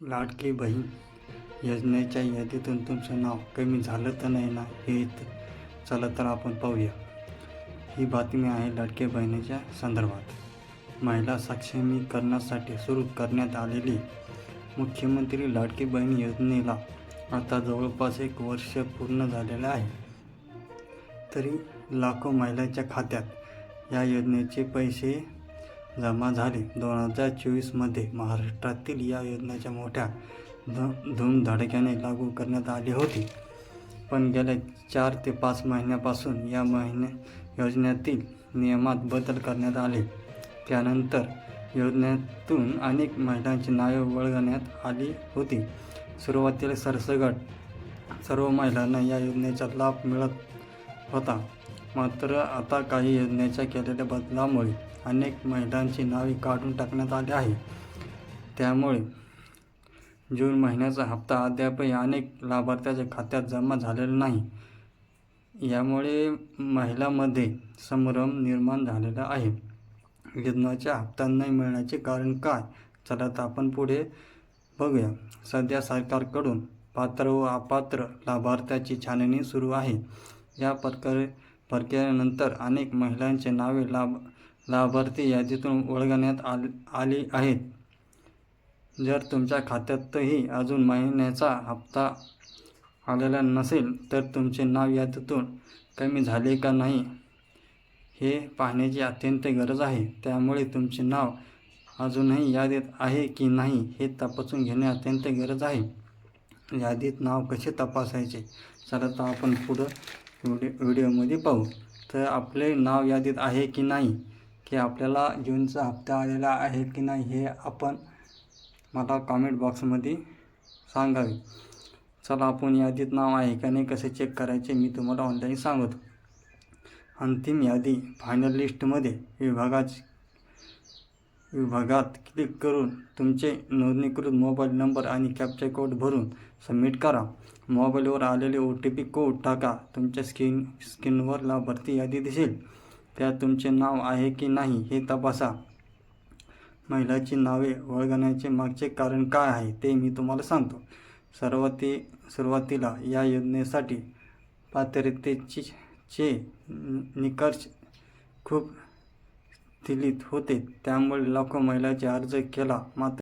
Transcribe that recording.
लाडकी बहीण योजनेच्या यादीतून तुमचं नाव कमी झालं तर नाही ना? हे चला तर आपण पाहूया. ही बातमी आहे लाडक्या बहिणीच्या संदर्भात. महिला सक्षमीकरणासाठी सुरू करण्यात आलेली मुख्यमंत्री लाडकी बहीण योजनेला आता जवळपास एक वर्ष पूर्ण झालेलं आहे. तरी लाखो महिलांच्या खात्यात या योजनेचे पैसे जमा झाले. दोन हजार चोवीसमध्ये महाराष्ट्रातील या योजनेच्या मोठ्या ध धूमधडक्याने लागू करण्यात आली होती. पण गेल्या चार ते पाच महिन्यापासून या महिन्या योजनेतील नियमात बदल करण्यात आले. त्यानंतर योजनेतून अनेक महिलांची नावे वळगण्यात आली होती. सुरुवातीला सरसगट सर्व महिलांना या योजनेचा लाभ मिळत होता. मात्र आता काही योजनेच्या केलेल्या बदलामुळे अनेक महिलांची नावे काढून टाकण्यात आली आहे त्यामुळे जून महिन्याचा हप्ता अद्यापही अनेक लाभार्थ्याच्या खात्यात जमा झालेला नाही. यामुळे महिलांमध्ये संभ्रम निर्माण झालेला आहे. योजनाच्या हप्ता नाही मिळण्याचे कारण काय? चला तर आपण पुढे बघूया. सध्या सरकारकडून पात्र व अपात्र लाभार्थ्याची छाननी सुरू आहे. या प्रकारे प्रक्रियेनंतर अनेक महिलांचे नावे लाभ लाभार्थी यादीतून वळगण्यात आल आली आहेत. जर तुमच्या खात्यातही अजून महिन्याचा हप्ता आलेला नसेल तर तुमचे नाव यादीतून कमी झाले का नाही हे पाहण्याची अत्यंत गरज आहे. त्यामुळे तुमचे नाव अजूनही यादीत आहे की नाही हे तपासून घेणे अत्यंत गरज आहे. यादीत नाव कसे तपासायचे? चला तर आपण पुढं व्हिडिओ व्हिडिओमध्ये पाहू. तर आपले नाव यादीत आहे की नाही? की आपल्याला जूनचा हप्ता आलेला आहे की नाही हे आपण मला कॉमेंट बॉक्समध्ये सांगावे. चला आपण यादीत नाव आहे का नाही कसे चेक करायचे मी तुम्हाला ऑनलाईन सांगतो. अंतिम यादी फायनल लिस्टमध्ये विभागाची विभागात क्लिक करून तुमचे नोंदणीकृत मोबाईल नंबर आणि कॅप्चा कोड भरून सबमिट करा. मोबाईलवर आलेले ओ टी पी कोड टाका. तुमच्या स्क्रीन स्क्रीनवर लाभार्थी यादी दिसेल. त्यात तुमचे नाव आहे की नाही हे तपासा. महिलाची नावे वळगण्याचे मागचे कारण काय आहे ते मी तुम्हाला सांगतो. सर्वाती सुरुवातीला या योजनेसाठी पात्रतेची चे निकष खूप दिलीत होते. त्यामुळे लाखो महिलांचे अर्ज केला. मात्र